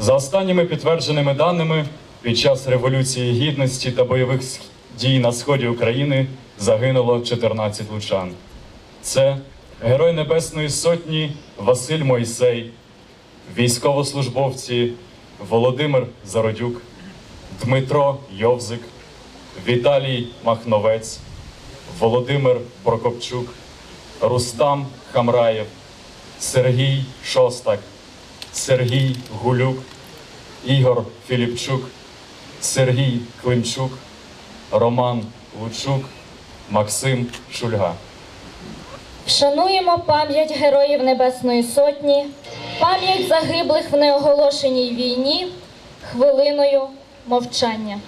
За останніми підтвердженими даними, під час Революції Гідності та бойових дій на сході України загинуло 14 лучан. Це Герой Небесної Сотні Василь Мойсей, військовослужбовці Володимир Зародюк, Дмитро Йовзик, Віталій Махновець, Володимир Прокопчук, Рустам Хамраєв, Сергій Шостак, Сергій Гулюк, Ігор Філіпчук, Сергій Климчук, Роман Лучук, Максим Шульга. Вшануємо пам'ять героїв Небесної Сотні, пам'ять загиблих в неоголошеній війні хвилиною мовчання.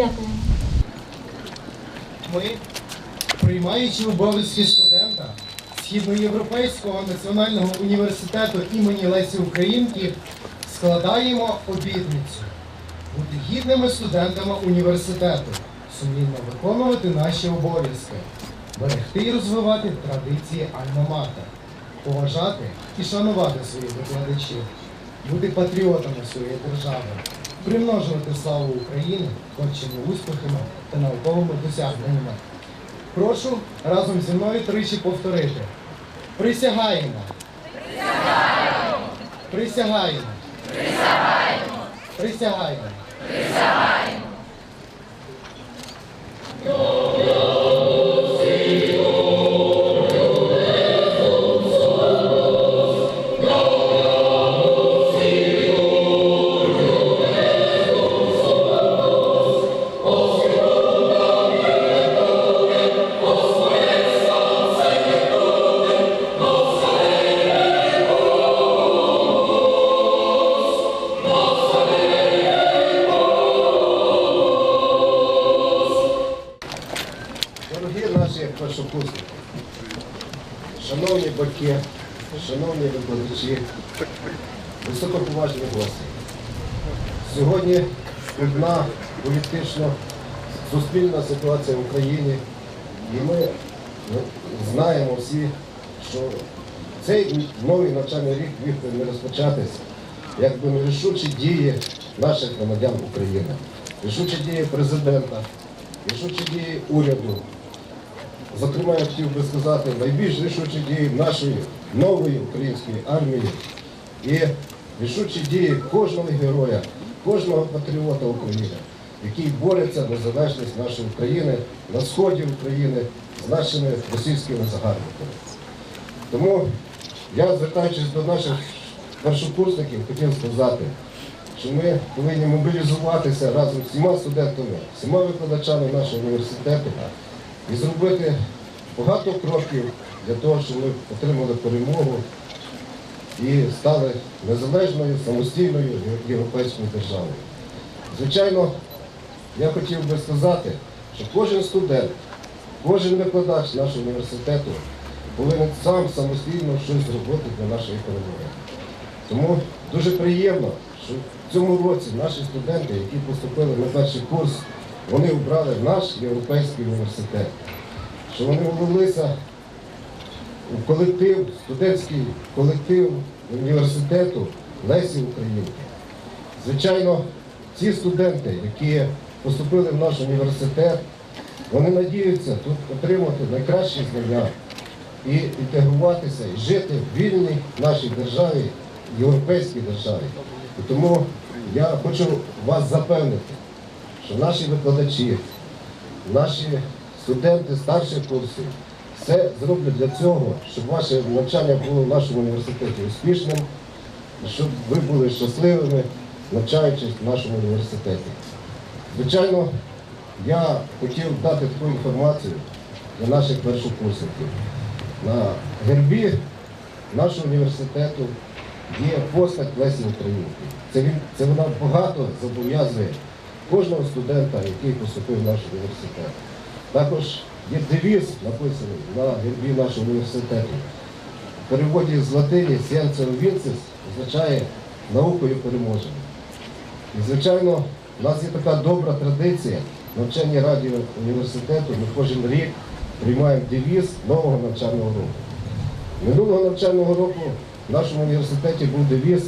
Дякую. Ми, приймаючи обов'язки студента Східноєвропейського національного університету імені Лесі Українки, складаємо обітницю. Бути гідними студентами університету, сумлінно виконувати наші обов'язки, берегти і розвивати традиції Альма-Матер, поважати і шанувати своїх викладачів, бути патріотами своєї держави, примножувати славу України творчими успіхами та науковими досягненнями. Прошу разом зі мною тричі повторити. Присягаємо. Присягаємо. Присягаємо. Присягаємо. Дорогі першокурсники, шановні батьки, шановні викладачі, високоповажні гості. Сьогодні складна політично суспільна ситуація в Україні, і ми ну, знаємо всі, що цей новий навчальний рік міг би не розпочатись, якби не рішучі дії наших громадян України, рішучі дії президента, рішучі дії уряду, Зокрема, я хотів би сказати, найбільш рішучі дії нашої нової української армії і рішучі дії кожного героя, кожного патріота України, який бореться за незалежність нашої України на сході України з нашими російськими загарбниками. Тому я, звертаючись до наших першокурсників, хотів сказати, що ми повинні мобілізуватися разом з всіма студентами, всіма викладачами нашого університету і зробити багато кроків для того, щоб ми отримали перемогу і стали незалежною, самостійною європейською державою. Звичайно, я хотів би сказати, що кожен студент, кожен викладач нашого університету повинен сам самостійно щось зробити для нашої перемоги. Тому дуже приємно, що в цьому році наші студенти, які поступили на перший курс, вони обрали наш європейський університет, що вони влилися у колектив, студентський колектив університету Лесі Українки. Звичайно, ці студенти, які поступили в наш університет, вони надіються тут отримати найкращі знання і інтегруватися, і жити в вільній нашій державі, європейській державі. І тому я хочу вас запевнити, що наші викладачі, наші студенти старших курсів все зроблять для цього, щоб ваше навчання було в нашому університеті успішним, щоб ви були щасливими, навчаючись в нашому університеті. Звичайно, я хотів дати таку інформацію для наших першокурсників. На гербі нашого університету є постать Лесі Українки. Це, він, це вона багато зобов'язує кожного студента, який поступив в наш університет. Також є девіз, написаний на гербі нашого університету. В переводі з латині «Сіенцер Вінцис» означає наукою переможемо. І, звичайно, у нас є така добра традиція навчання радіо університету. Ми кожен рік приймаємо девіз нового навчального року. Минулого навчального року в нашому університеті був девіз,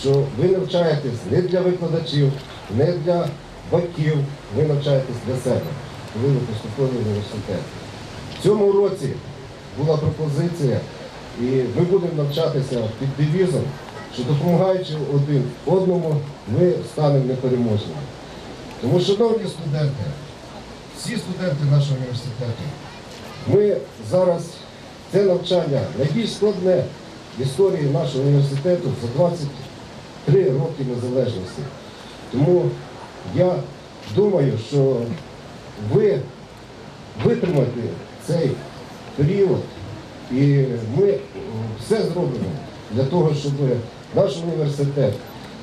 що ви навчаєтесь не для викладачів, не для батьків, ви навчаєтесь для себе, коли ви поступили в університет. В цьому році була пропозиція, і ми будемо навчатися під девізом, що допомагаючи один одному, ми станемо непереможними. Тому, шановні студенти, всі студенти нашого університету, ми зараз це навчання найбільш складне в історії нашого університету за 23 роки незалежності. Тому я думаю, що ви витримаєте цей період, і ми все зробимо для того, щоб наш університет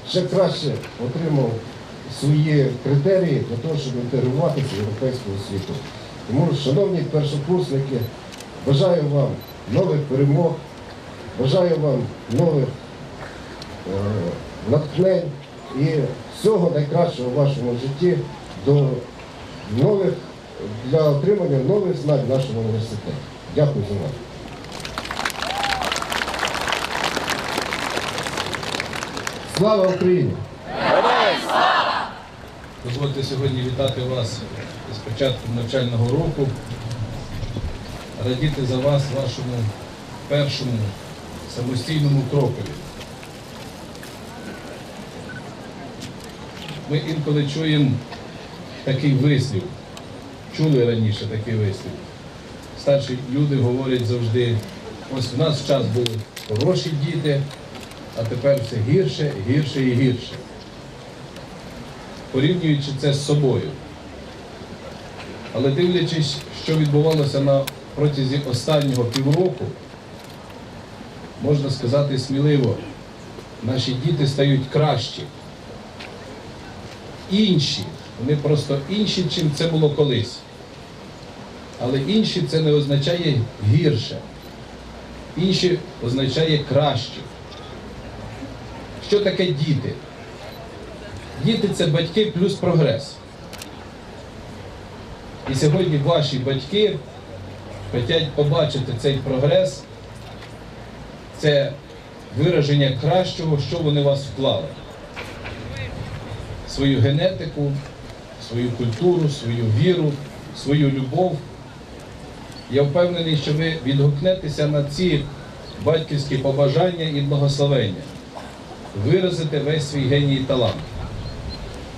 ще краще отримав свої критерії для того, щоб інтегруватися в європейську освіту. Тому, шановні першокурсники, бажаю вам нових перемог, бажаю вам нових е, натхнень і всього найкращого в вашому житті до нових для отримання нових знань в нашому університеті. Дякую за увагу. Слава Україні! Дозвольте сьогодні вітати вас з початком навчального року, радіти за вас вашому першому самостійному крокові. Ми інколи чуємо такий вислів, чули раніше такий вислів. Старші люди говорять завжди, ось в нас час були хороші діти, а тепер все гірше, гірше і гірше порівнюючи це з собою. Але дивлячись, що відбувалося на протязі останнього півроку, можна сказати сміливо, наші діти стають кращі. Інші, вони просто інші, чим це було колись. Але інші це не означає гірше. Інші означає краще. Що таке діти? Діти це батьки плюс прогрес. І сьогодні ваші батьки хочуть побачити цей прогрес, це вираження кращого, що вони вас вклали. Свою генетику, свою культуру, свою віру, свою любов. Я впевнений, що ви відгукнетеся на ці батьківські побажання і благословення, виразите весь свій геній і талант.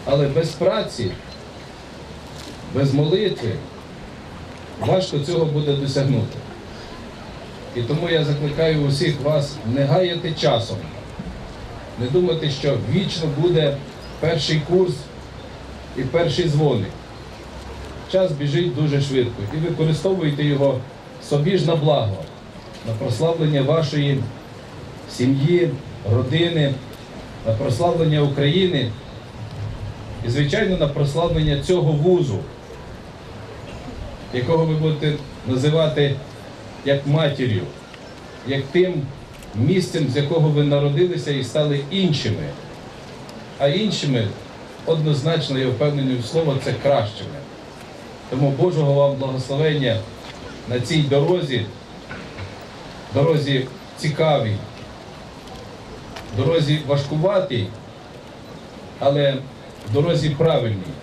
Але без праці, без молитви важко цього буде досягнути. І тому я закликаю усіх вас не гаяти часом, не думати, що вічно буде перший курс і перший дзвоник. Час біжить дуже швидко і використовуйте його собі ж на благо, на прославлення вашої сім'ї, родини, на прославлення України і, звичайно, на прославлення цього вузу, якого ви будете називати як матір'ю, як тим місцем, з якого ви народилися і стали іншими. А іншими, однозначно, я впевнений в слово, це кращими. Тому Божого вам благословення на цій дорозі, дорозі цікавій, дорозі важкуватій, але дорозі правильній.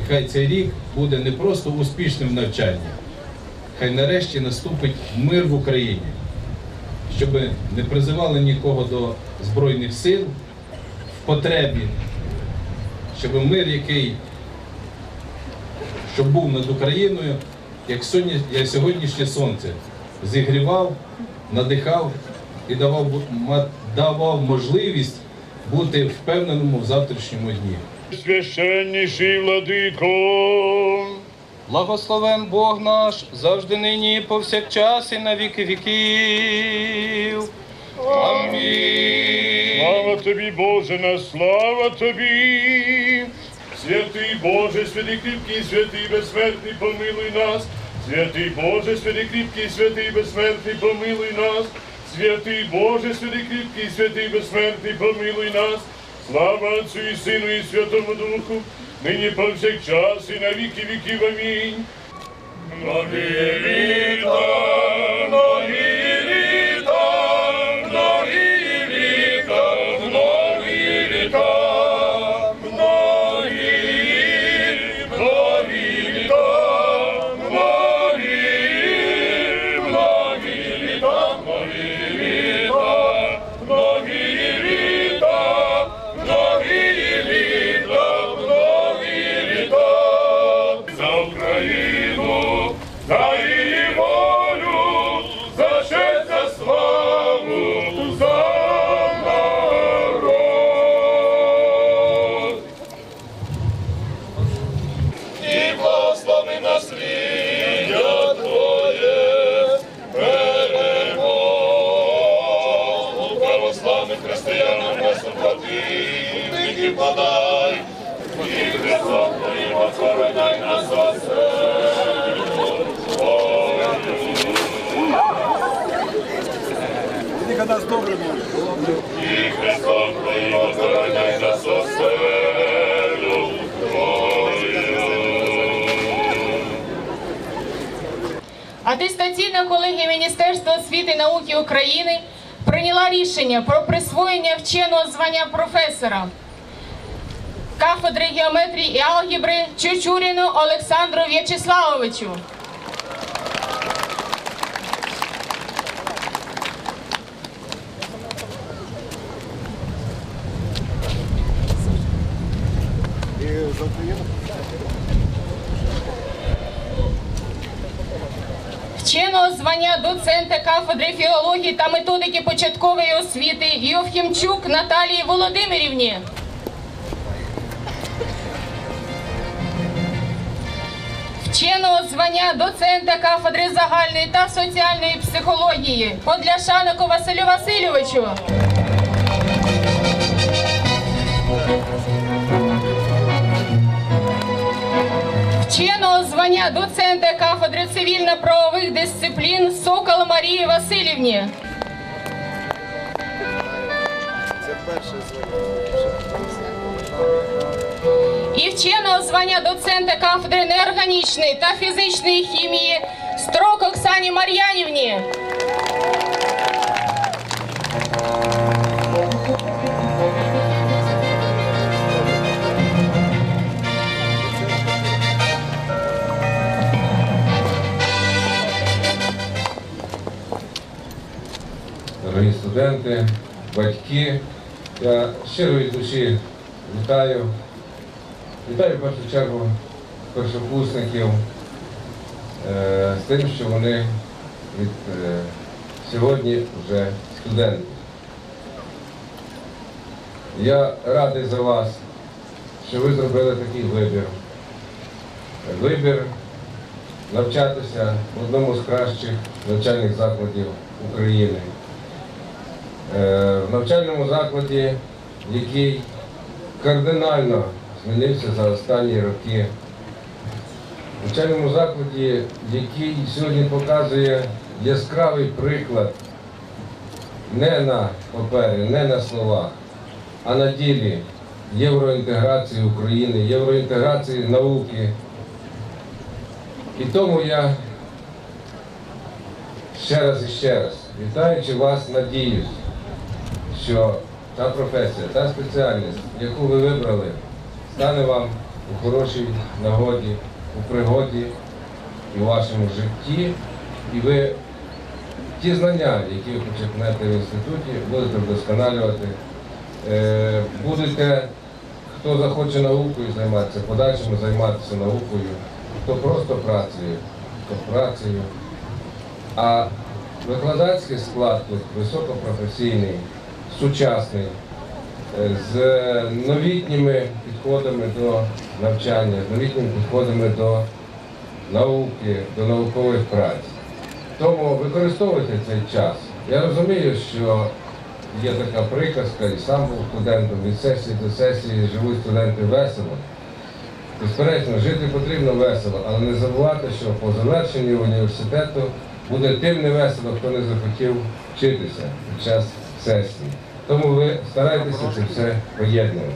І хай цей рік буде не просто успішним в навчанні, хай нарешті наступить мир в Україні, щоб не призивали нікого до Збройних сил потребі, щоб мир, який щоб був над Україною, як, сьогодні, як сьогоднішнє сонце, зігрівав, надихав і давав, давав можливість бути впевненому в завтрашньому дні. Священніший владико, Благословен Бог наш, завжди нині і повсякчас і на віки віків. Амінь. Слава тобі, Боже наш, слава тобі. Святий Боже, святий кріпкий, святий безсмертний, помилуй нас. Святий Боже, святий кріпкий, святий безсмертний, помилуй нас. Святий Боже, святий кріпкий, святий безсмертний, помилуй нас. Слава Отцю і Сину і Святому Духу, нині повсякчас і на віки віків. Амінь. Многі літа, Атестаційна колегія Міністерства освіти і науки України прийняла рішення про присвоєння вченого звання професора кафедри геометрії і алгебри Чучуріну Олександру В'ячеславовичу. Вченого звання доцента кафедри філології та методики початкової освіти Йовхімчук Наталії Володимирівні. Вченого звання доцента кафедри загальної та соціальної психології Подляшанику Василю Васильовичу. Вченого звання доцента кафедри цивільно-правових дисциплін Сокол Марії Васильівні. І вченого звання доцента кафедри неорганічної та фізичної хімії Строк Оксані Мар'янівні. Студенти, батьки. Я щиро від душі вітаю. Вітаю в першу чергу першокурсників е, з тим, що вони від е, сьогодні вже студенти. Я радий за вас, що ви зробили такий вибір. Вибір навчатися в одному з кращих навчальних закладів України. Е, В навчальному закладі, який кардинально змінився за останні роки. В навчальному закладі, який сьогодні показує яскравий приклад не на папері, не на словах, а на ділі євроінтеграції України, євроінтеграції науки. І тому я ще раз і ще раз, вітаючи вас, надіюсь, що та професія, та спеціальність, яку ви вибрали, стане вам у хорошій нагоді, у пригоді і у вашому житті. І ви ті знання, які ви почерпнете в інституті, будете вдосконалювати. Е, Будете, хто захоче наукою займатися, подальшому займатися наукою, хто просто працею, хто працею. А викладацький склад тут високопрофесійний, сучасний. е, з новітніми підходами до навчання, з новітніми підходами до науки, до наукових праць. Тому використовуйте цей час. Я розумію, що є така приказка, і сам був студентом, від сесії до сесії живуть студенти весело. Безперечно, жити потрібно весело, але не забувати, що по завершенні університету буде тим не весело, хто не захотів вчитися під час сесії. Тому ви старайтеся це все поєднувати.